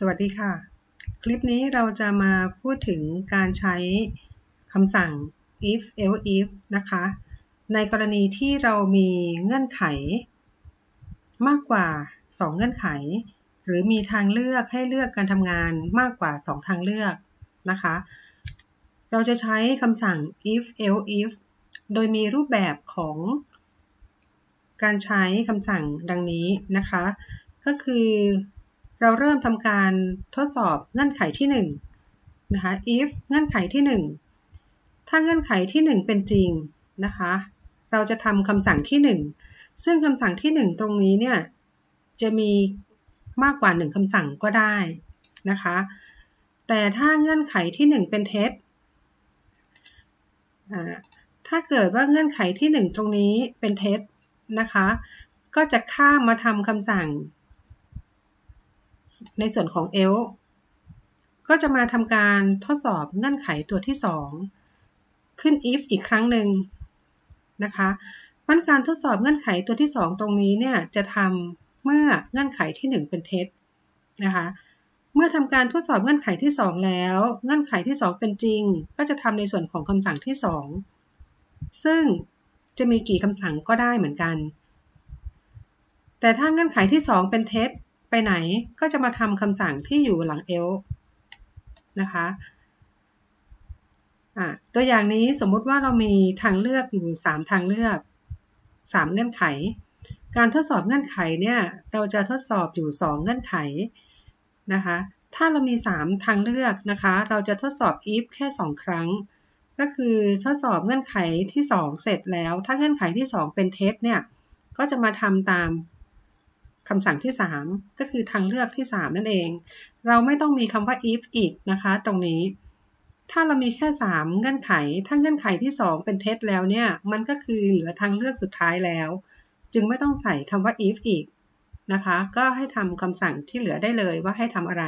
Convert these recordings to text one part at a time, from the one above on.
สวัสดีค่ะ คลิปนี้เราจะมาพูดถึงการใช้คำสั่ง if else if นะคะ ในกรณีที่เรามีเงื่อนไข มากกว่า 2 เงื่อนไข หรือมีทางเลือกให้เลือกการทำงานมากกว่า 2 ทางเลือกนะคะ เราจะใช้คำสั่ง if else if โดยมีรูปแบบของการใช้คำสั่งดังนี้นะคะ ก็คือ เราเริ่มทำการทดสอบเงื่อนไขที่1นะคะ if เงื่อนไขที่ 1 ถ้าเงื่อนไขที่ 1 เป็นจริงนะคะ เราจะทำคำสั่งที่ 1 ซึ่งคำสั่งที่ 1 ตรงนี้เนี่ยจะมีมากกว่า 1คำสั่งก็ได้นะคะ แต่ถ้าเงื่อนไขที่ 1 เป็นเท็จถ้าเกิดว่าเงื่อนไขที่ 1 ตรงนี้เป็นเท็จนะคะ ก็จะข้ามมาทำคำสั่ง ในส่วนของ else ก็จะมาทำการทดสอบเงื่อนไขตัวที่ 2 ขึ้น if อีกครั้งหนึ่งนะคะมันการทดสอบเงื่อนไขตัวที่ 2 ตรงนี้เนี่ยจะทำเมื่อเงื่อนไขที่ 1 เป็นเท็จนะคะเมื่อทำการทดสอบเงื่อนไขที่ 2 แล้ว เงื่อนไขที่ 2 เป็นจริง ก็จะทำในส่วนของคำสั่งที่ 2 ซึ่งจะมีกี่คำสั่งก็ได้เหมือนกัน แต่ถ้าเงื่อนไขที่ 2 เป็นเท็จ ไปไหนก็จะมาทำคำสั่งที่อยู่หลัง else นะคะะตัวอย่างนี้สมมุติว่าเรามีทางเลือกอยู่ 3 ทางเลือก 3 เงื่อนไข การทดสอบเงื่อนไขเนี่ยเราจะทดสอบอยู่ 2 เงื่อนไขนะคะถ้าเรามี 3 ทางเลือกนะคะ เราจะทดสอบ if แค่ 2 ครั้ง ก็คือทดสอบเงื่อนไขที่ 2 เสร็จแล้ว ถ้าเงื่อนไขที่ 2 เป็นเท็จเนี่ย ก็จะมาทำตาม คำสั่งที่ 3 ก็คือทางเลือกที่ 3 นั่นเอง เราไม่ต้องมีคำว่า if อีกนะคะ ตรงนี้ ถ้าเรามีแค่ 3 เงื่อนไข ถ้าเงื่อนไขที่ 2 เป็นเท็จแล้วเนี่ย มันก็คือเหลือทางเลือกสุดท้ายแล้ว จึงไม่ต้องใส่คำว่า if อีกนะคะ ก็ให้ทำคำสั่งที่เหลือได้เลยว่าให้ทำอะไร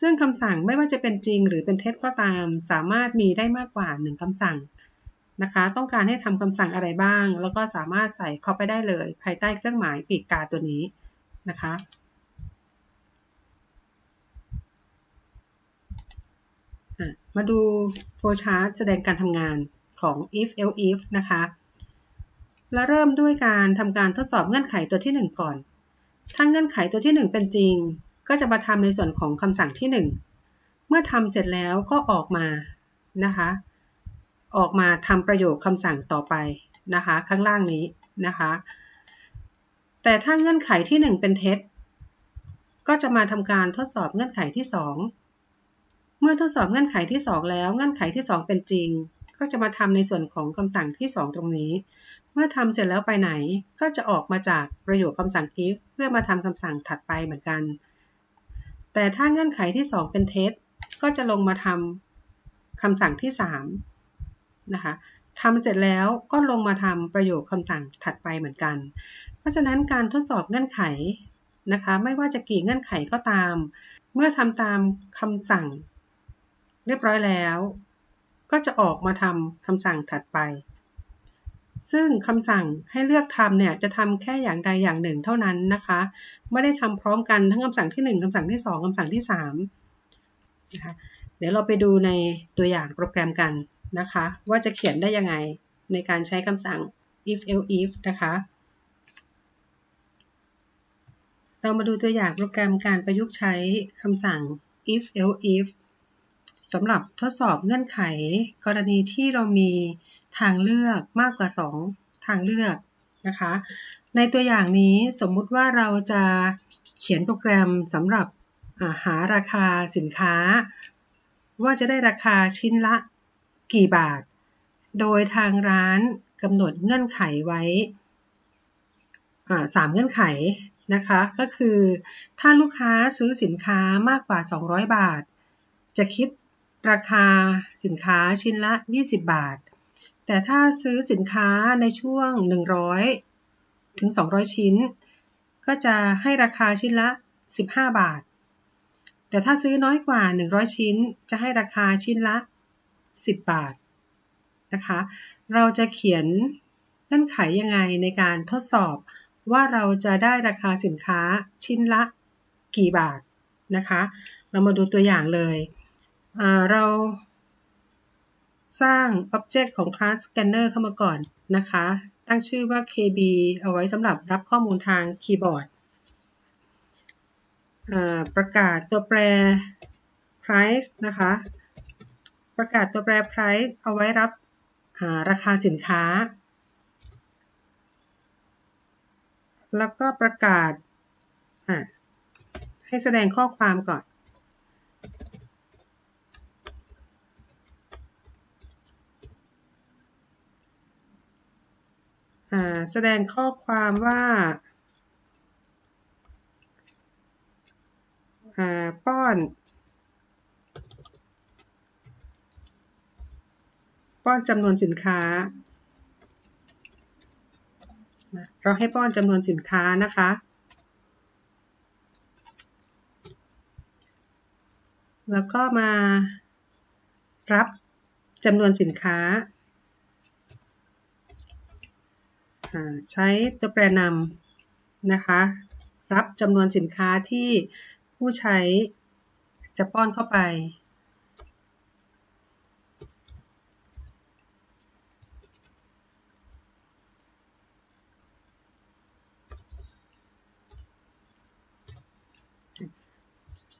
ซึ่งคำสั่งไม่ว่าจะเป็นจริงหรือเป็นเท็จก็ตาม สามารถมีได้มากกว่า 1คำสั่งนะคะ ต้องการให้ทำคำสั่งอะไรบ้าง แล้วก็สามารถใส่เข้าไปได้เลย ภายใต้เครื่องหมายปีกกาตัวนี้ นะคะ มาดูโฟล์ชาร์ตแสดงการทำงานของ if else if นะคะ และเริ่มด้วยการทำการทดสอบเงื่อนไขตัวที่ 1 ก่อน ถ้าเงื่อนไขตัวที่ 1 เป็นจริง ก็จะมาทำในส่วนของคำสั่งที่ 1 เมื่อทำเสร็จแล้วก็ออกมานะคะ ออกมาทำประโยคคำสั่งต่อไปนะคะ ข้างล่างนี้นะคะ แต่ถ้าเงื่อนไขที่ 1 เป็นเท็จ ก็จะมาทำการทดสอบเงื่อนไขที่ 2 เมื่อทดสอบเงื่อนไขที่ 2 แล้ว เงื่อนไขที่ 2 เป็นจริง ก็จะมาทำในส่วนของคำสั่งที่ 2 ตรงนี้ เมื่อทำเสร็จแล้วไปไหน ก็จะออกมาจากประโยคคำสั่ง if เพื่อมาทำคำสั่งถัดไปเหมือนกัน แต่ถ้าเงื่อนไขที่ 2 เป็นเท็จ ก็จะลงมาทำคำสั่งที่ 3 นะคะ ทำเสร็จแล้วก็ลงมาทำประโยคคำสั่งถัดไปเหมือนกัน เพราะฉะนั้นการทดสอบเงื่อนไขนะคะ ไม่ว่าจะกี่เงื่อนไขก็ตาม เมื่อทำตามคำสั่ง เรียบร้อยแล้ว ก็จะออกมาทำคำสั่งถัดไป ซึ่งคำสั่งให้เลือกทำเนี่ยจะทำแค่อย่างใดอย่างหนึ่งเท่านั้นนะคะ ไม่ได้ทำพร้อมกันทั้งคำสั่งที่ 1คำสั่งที่ 2คำสั่งที่3นะคะเดี๋ยวเราไปดูในตัวอย่างโปรแกรมกัน นะคะ ว่าจะเขียนได้ยังไงในการใช้คำสั่ง if else if นะคะ เรามาดูตัวอย่างโปรแกรมการประยุกต์ใช้คำสั่ง if else if สำหรับทดสอบเงื่อนไข กรณีที่เรามีทางเลือกมากกว่า 2 ทางเลือกนะคะ ในตัวอย่างนี้สมมุติว่าเราจะเขียนโปรแกรมสำหรับหาราคาสินค้า ว่าจะได้ราคาชิ้นละ กี่บาท โดยทางร้านกำหนดเงื่อนไขไว้สามเงื่อนไขนะคะ ก็คือ ถ้าลูกค้าซื้อสินค้ามากกว่า 200 บาท จะคิดราคาสินค้าชิ้นละ 20 บาท แต่ถ้าซื้อสินค้าในช่วง 100 ถึง 200 ชิ้น ก็จะให้ราคาชิ้นละ 15 บาท แต่ถ้าซื้อน้อยกว่า 100 ชิ้น จะให้ราคาชิ้นละ 10 บาทนะคะ เราจะเขียนเงื่อนไขยังไงในการทดสอบว่าเราจะได้ราคาสินค้าชิ้นละกี่บาทนะคะ เรามาดูตัวอย่างเลยเราสร้าง Object ของ Class Scanner เข้ามาก่อนนะคะ ตั้งชื่อว่า KB เอาไว้สำหรับรับข้อมูลทางคีย์บอร์ด ประกาศตัวแปร price นะคะ ประกาศตัวแปร price เอาไว้รับราคาสินค้า แล้วก็ประกาศให้แสดงข้อความก่อน แสดงข้อความว่าป้อน ป้อนจำนวนสินค้า เราให้ป้อนจำนวนสินค้านะคะ แล้วก็มารับจำนวนสินค้า ใช้ตัวแปรนำนะคะ รับจำนวนสินค้าที่ผู้ใช้จะป้อนเข้าไป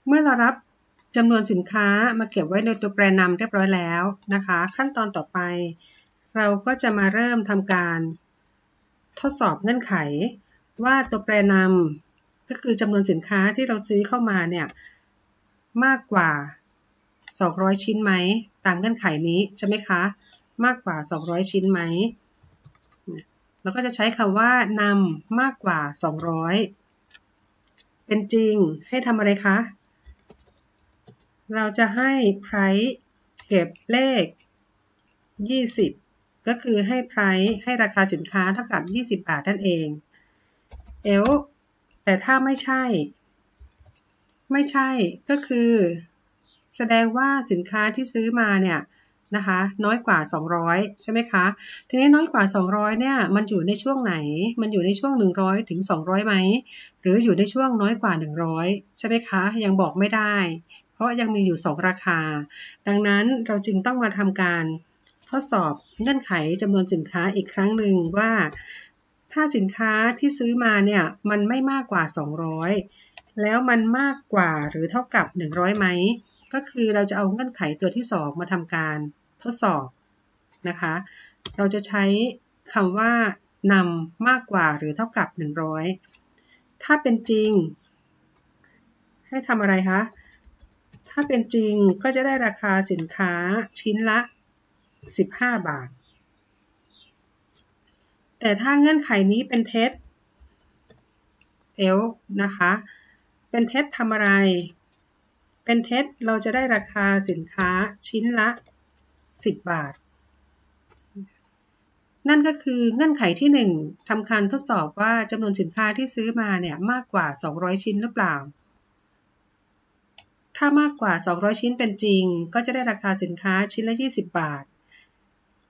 เมื่อเรารับจำนวนสินค้ามาเก็บไว้ในตัวแปรนำเรียบร้อยแล้วนะคะ ขั้นตอนต่อไป เราก็จะมาเริ่มทำการทดสอบเงื่อนไข ว่าตัวแปรนำก็คือจำนวนสินค้าที่เราซื้อเข้ามาเนี่ยมากกว่า 200 ชิ้นไหมตามเงื่อนไขนี้ใช่ไหมคะ มากกว่า 200 ชิ้นไหมเราก็จะใช้คำว่านำมากกว่า 200 เป็นจริงให้ทำอะไรคะ เราจะให้ price เก็บเลข 20 ก็คือให้ price ให้ราคาสินค้าเท่ากับ 20 บาทนั่นเองเอลแต่ถ้าไม่ใช่ ไม่ใช่ก็คือ แสดงว่าสินค้าที่ซื้อมาเนี่ยนะคะน้อยกว่า 200 ใช่ไหมคะ ทีนี้น้อยกว่า 200เนี่ยมันอยู่ในช่วงไหน มันอยู่ในช่วง 100 ถึง 200ไหม หรืออยู่ในช่วงน้อยกว่า 100 ใช่ไหมคะ ยังบอกไม่ได้ ราะยังมีอยู่ 2 ราคา ดังนั้นเราจึงต้องมาทำการทดสอบเงื่อนไขจำนวนสินค้าอีกครั้งหนึ่งว่า ถ้าสินค้าที่ซื้อมาเนี่ยมันไม่มากกว่า 200 แล้วมันมากกว่าหรือเท่ากับ 100ไหมก็คือเราจะเอาเงื่อนไขตัวที่ 2 มาทำการทดสอบนะคะ เราจะใช้คำว่านำมากกว่าหรือเท่ากับ 100 ถ้าเป็นจริง ให้ทำอะไรคะ ถ้าเป็นจริงก็จะได้ราคาสินค้าชิ้นละ 15 บาท แต่ถ้าเงื่อนไขนี้เป็นเท็จเอลนะคะ เป็นเท็จทำอะไร เป็นเท็จเราจะได้ราคาสินค้าชิ้นละ 10 บาท นั่นก็คือเงื่อนไขที่ 1ทำการทดสอบว่าจำนวนสินค้าที่ซื้อมาเนี่ยมากกว่า 200 ชิ้นหรือเปล่า ถ้ามากกว่า 200 ชิ้นเป็นจริง ก็จะได้ราคาสินค้าชิ้นละ 20 บาท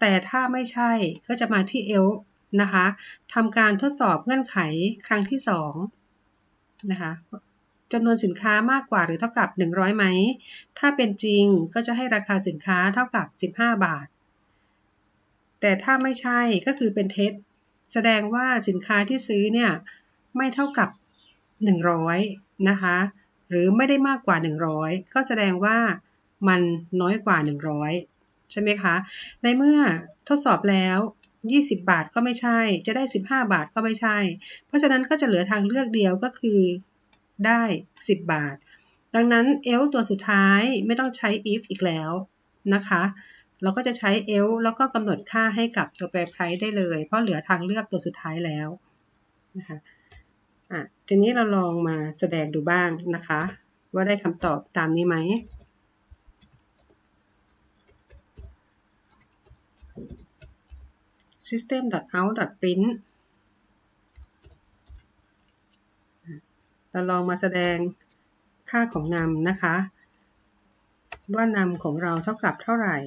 แต่ถ้าไม่ใช่ก็จะมาที่เอลนะคะทำการทดสอบเงื่อนไขครั้งที่2นะคะจำนวนสินค้ามากกว่าหรือเท่ากับ 100ไหม ถ้าเป็นจริงก็จะให้ราคาสินค้าเท่ากับ 15 บาท แต่ถ้าไม่ใช่ก็คือเป็นเท็จ แสดงว่าสินค้าที่ซื้อเนี่ยไม่เท่ากับ 100 นะคะ หรือไม่ได้มากกว่า 100 ก็แสดงว่ามันน้อยกว่า 100 ใช่ไหมคะ ในเมื่อทดสอบแล้ว 20 บาทก็ไม่ใช่ จะได้ 15 บาทก็ไม่ใช่ เพราะฉะนั้นก็จะเหลือทางเลือกเดียวก็คือได้ 10 บาท ดังนั้นเอลตัวสุดท้ายไม่ต้องใช้ if อีกแล้วนะคะ เราก็จะใช้ else แล้วก็กำหนดค่าให้กับตัวแปร price ได้เลย เพราะเหลือทางเลือกตัวสุดท้ายแล้วนะคะ อะทีนี้เราลองมาแสดงดูบ้างนะคะ ว่าได้คำตอบตามนี้ไหม system.out.print เราลองมาแสดงค่าของนำนะคะ ว่านำของเราเท่ากับเท่าไหร่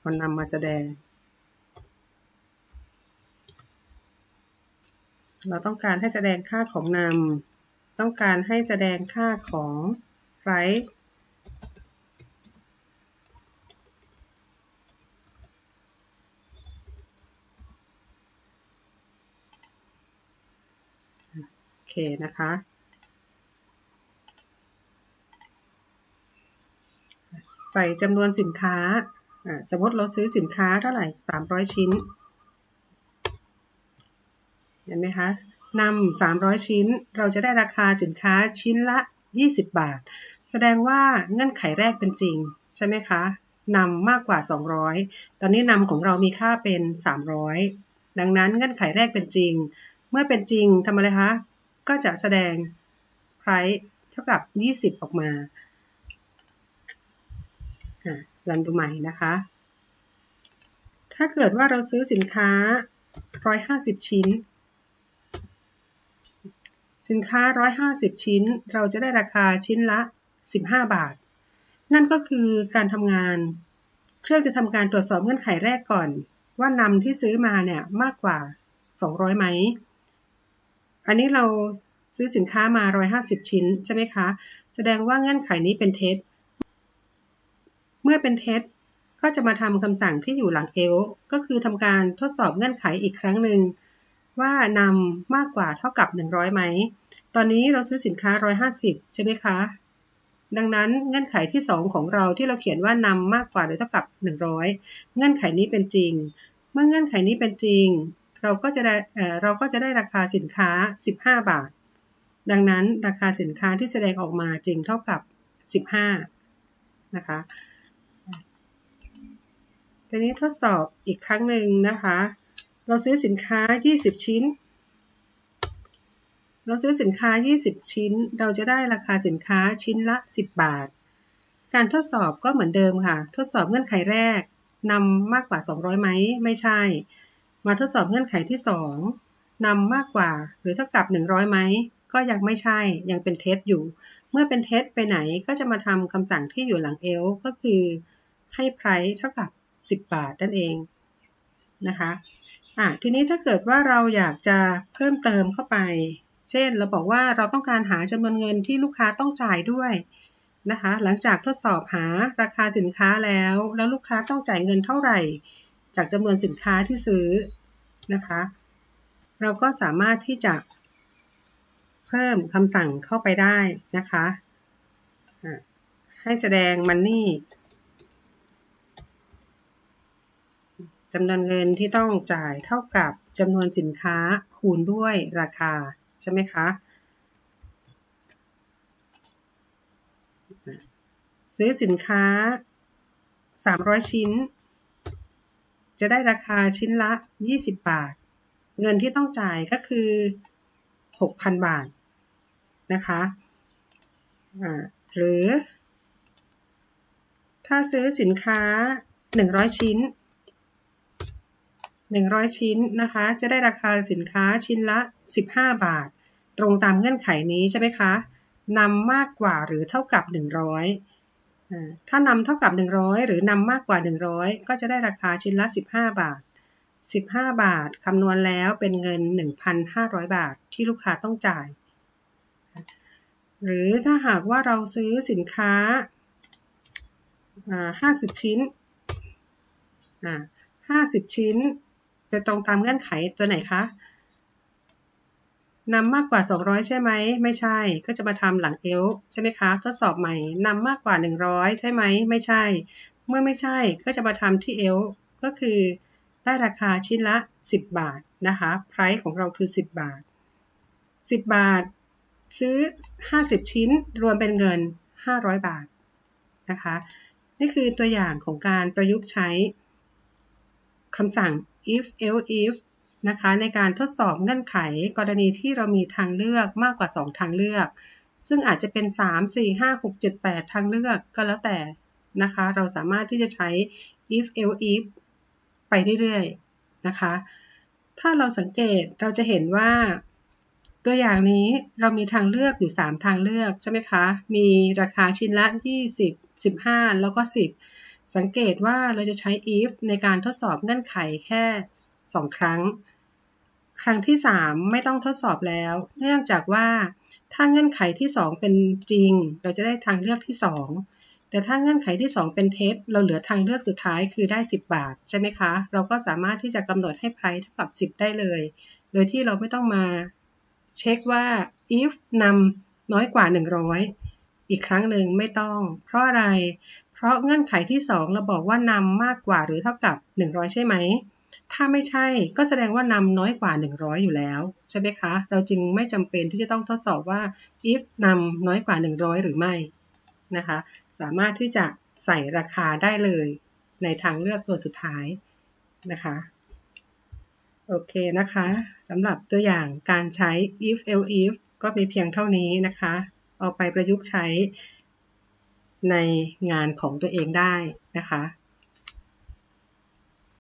พอนำมาแสดง เราต้องการให้แสดงค่าของนำต้องการให้แสดงค่าของ price โอเคนะคะใส่จำนวนสินค้า สมมติเราซื้อสินค้าเท่าไหร่ 300 ชิ้น เห็นไหมคะนำ300ชิ้น เราจะได้ราคาสินค้าชิ้นละ 20 บาท แสดงว่าเงื่อนไขแรกเป็นจริง ใช่ไหมคะนำมากกว่า 200 ตอนนี้นำของเรามีค่าเป็น 300 ดังนั้นเงื่อนไขแรกเป็นจริง เมื่อเป็นจริงทำอะไรคะ ก็จะแสดง price เท่ากับ 20 ออกมารันดูใหม่นะคะ ถ้าเกิดว่าเราซื้อสินค้า 150 ชิ้น สินค้า 150 ชิ้น เราจะได้ราคาชิ้นละ 15 บาท นั่นก็คือการทำงาน เครื่องจะทำการตรวจสอบเงื่อนไขแรกก่อน ว่านำที่ซื้อมาเนี่ยมากกว่า 200ไหม อันนี้เราซื้อสินค้ามา 150 ชิ้นใช่ไหมคะ แสดงว่าเงื่อนไขนี้เป็นเท็จ เมื่อเป็นเท็จก็จะมาทำคำสั่งที่อยู่หลังเอลก็คือทำการทดสอบเงื่อนไขอีกครั้งหนึ่ง ว่านำมากกว่าเท่ากับ 100ไหม ตอนนี้เราซื้อสินค้า 150 ใช่ไหมคะ ดังนั้นเงื่อนไขที่ 2 ของเราที่เราเขียนว่านำมากกว่าหรือเท่ากับ 100 เงื่อนไขนี้เป็นจริง เมื่อเงื่อนไขนี้เป็นจริง เราก็จะได้เราก็จะได้ราคาสินค้า 15 บาท ดังนั้นราคาสินค้าที่แสดงออกมาจริงเท่ากับ 15 นะคะทีนี้ทดสอบอีกครั้งหนึ่งนะคะ เราซื้อสินค้า 20 ชิ้น เราซื้อสินค้า 20 ชิ้น เราจะได้ราคาสินค้าชิ้นละ 10 บาท การทดสอบก็เหมือนเดิมค่ะ ทดสอบเงื่อนไขแรกนำมากกว่า 200ไหมไม่ใช่ มาทดสอบเงื่อนไขที่ 2นำมากกว่าหรือเท่ากับ 100ไหมก็ยังไม่ใช่ ยังเป็นเท็จอยู่ เมื่อเป็นเท็จไปไหนก็จะมาทำคำสั่งที่อยู่หลังเอลก็คือให้ price เท่ากับ 10 บาทนั่นเองนะคะ อะทีนี้ถ้าเกิดว่าเราอยากจะเพิ่มเติมเข้าไป เช่นเราบอกว่าเราต้องการหาจำนวนเงินที่ลูกค้าต้องจ่ายด้วยนะคะ หลังจากทดสอบหาราคาสินค้าแล้ว แล้วลูกค้าต้องจ่ายเงินเท่าไหร่ จากจำนวนสินค้าที่ซื้อนะคะ เราก็สามารถที่จะเพิ่มคำสั่งเข้าไปได้นะคะ ให้แสดงมันนี่ จำนวนเงินที่ต้องจ่ายเท่ากับจำนวนสินค้าคูณด้วยราคา ใช่ไหมคะ ซื้อสินค้า 300 ชิ้น จะได้ราคาชิ้นละ 20 บาท เงินที่ต้องจ่ายก็คือ 6,000 บาทนะคะหรือ ถ้าซื้อสินค้า 100 ชิ้น 100 ชิ้นนะคะ จะได้ราคาสินค้าชิ้นละ 15 บาท ตรงตามเงื่อนไขนี้ใช่ไหมคะนำมากกว่าหรือเท่ากับ 100 ถ้านำเท่ากับ 100 หรือนำมากกว่า 100 ก็จะได้ราคาชิ้นละ 15 บาท 15 บาทคำนวณแล้วเป็นเงิน 1,500 บาทที่ลูกค้าต้องจ่าย หรือถ้าหากว่าเราซื้อสินค้า 50 ชิ้น 50 ชิ้น จะตรงตามเงื่อนไขตัวไหนคะนำมากกว่า 200 ใช่ไหม ไม่ใช่ ก็จะมาทำหลังเอลใช่ไหมคะ ทดสอบใหม่นำมากกว่า 100 ใช่ไหม ไม่ใช่ เมื่อไม่ใช่ ก็จะมาทำที่เอลก็คือได้ราคาชิ้นละ 10 บาทนะคะ price ของเราคือ 10 บาท 10 บาท ซื้อ 50 ชิ้น รวมเป็นเงิน 500 บาทนะคะ นี่คือตัวอย่างของการประยุกต์ใช้คำสั่ง if else if นะคะในการทดสอบเงื่อนไขกรณีที่เรามีทางเลือกมากกว่า 2 ทางเลือก ซึ่งอาจจะเป็น 3 4 5 6 7 8 ทางเลือกก็แล้วแต่นะคะเราสามารถที่จะใช้ if else if ไปเรื่อยๆนะคะถ้าเราสังเกตเราจะเห็นว่า ตัวอย่างนี้เรามีทางเลือกอยู่ 3 ทางเลือกใช่ไหมคะ มีราคาชิ้นละ20 15 แล้วก็ 10 สังเกตว่าเราจะใช้ if ในการทดสอบเงื่อนไขแค่ 2 ครั้ง ครั้งที่ 3 ไม่ต้องทดสอบแล้ว เนื่องจากว่าถ้าเงื่อนไขที่ 2 เป็นจริง เราจะได้ทางเลือกที่ 2 แต่ถ้าเงื่อนไขที่ 2 เป็นเท็จ เราเหลือทางเลือกสุดท้ายคือได้ 10 บาท ใช่ไหมคะ เราก็สามารถที่จะกำหนดให้ price เท่ากับ 10 ได้เลย โดยที่เราไม่ต้องมาเช็คว่า if นำน้อยกว่า 100 อีกครั้งหนึ่งไม่ต้อง เพราะอะไรเราะเงื่อนไขที่ 2 เราบอกว่านำมากกว่าหรือเท่ากับ 100 ใช่ไหม ถ้าไม่ใช่ก็แสดงว่านำน้อยกว่า 100 อยู่แล้ว ใช่ไหมคะ เราจึงไม่จำเป็นที่จะต้องทดสอบว่า if นำน้อยกว่า 100 หรือไม่นะคะ สามารถที่จะใส่ราคาได้เลยในทางเลือกตัวสุดท้ายนะคะโอเคนะคะสำหรับตัวอย่างการใช้ if else if ก็มีเพียงเท่านี้นะคะ เอาไปประยุกต์ใช้ ในงานของตัวเองได้นะคะ